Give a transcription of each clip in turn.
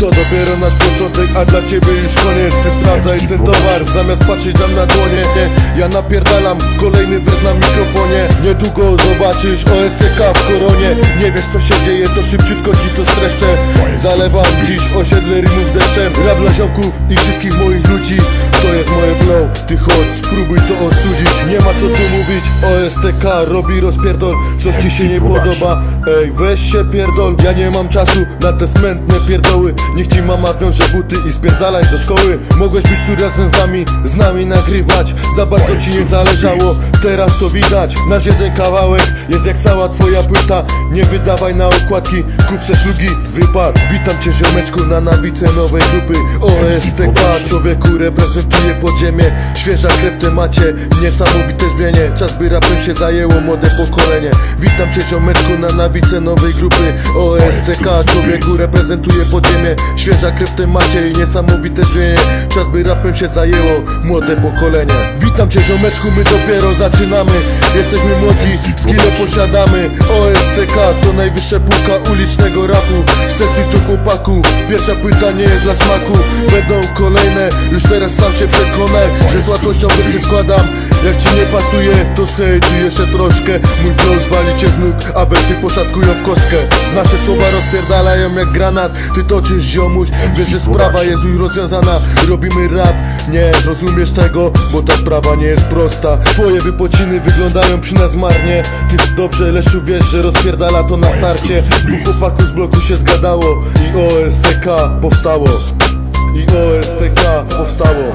To dopiero nasz początek, a dla ciebie już koniec. Ty sprawdzaj ten towar, zamiast patrzeć nam na dłonie. Nie, Ja napierdalam kolejny wers na mikrofonie. Niedługo zobaczysz OSCK w koronie. Nie wiesz co się dzieje, to szybciutko ci to streszczę. Zalewam dziś osiedle rymów deszczem. Rap dla ziomków i wszystkich moich ludzi. To jest moje flow, ty chodź spróbuj to ostudzić. Nie ma co tu mówić, OSTK robi rozpierdol. Coś ci się nie podoba, ej weź się pierdol. Ja nie mam czasu na te smętne pierdoły Niech ci mama wiąże buty i spierdalaj do szkoły. Mogłeś być tu razem z nami, z nami nagrywać. Za bardzo ci nie zależało, teraz to widać. Nasz jeden kawałek jest jak cała twoja płyta. Nie wydawaj na okładki, kup se szlugi, wypad. Witam cię ziomeczku na nawice nowej grupy OSTK Człowieku reprezentuje podziemie. Świeża krew w temacie, niesamowite dźwięcie Czas by rapem się zajęło młode pokolenie. Witam cię ziomeczku na nawice nowej grupy OSTK Człowieku reprezentuje podziemie Świeża krew w i niesamowite dźwięcie Czas by rapem się zajęło młode pokolenie. Witam cię ziomeczku, my dopiero zaczynamy. Jesteśmy młodzi, skille posiadamy. OSTK to najwyższa półka ulicznego rapu. Sesji to chłopaku, pierwsza płyta nie jest dla smaku. Będą kolejne, już teraz sam się przekonaj Że z łatwością wersy składam. Jak ci nie pasuje, to zhejtuj jeszcze troszkę. Mój flow zwali cię z nóg, a wersy poszatkują w kostkę. Nasze słowa rozpierdalają jak granat. Ty toczysz ziomuś, wiesz, że sprawa jest już rozwiązana. Robimy rap, nie zrozumiesz tego, bo ta sprawa nie jest prosta. Twoje wypociny wyglądają przy nas marnie. Ty dobrze, Leszczu, wiesz, że rozpierdala to na starcie. Dwóch chłopaków z bloku się zgadało i OSTK powstało. I OSTK powstało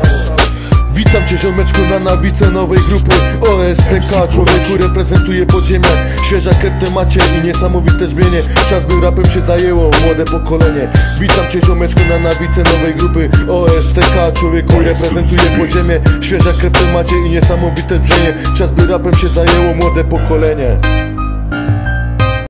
Witam cię ziomeczku na nawice nowej grupy OSTK Człowieku reprezentuje podziemie. Świeża krew w temacie i niesamowite brzmienie Czas by rapem się zajęło młode pokolenie. Witam cię ziomeczku na nawice nowej grupy OSTK Człowieku reprezentuje podziemie. Świeża krew w temacie i niesamowite brzmienie. Czas by rapem się zajęło młode pokolenie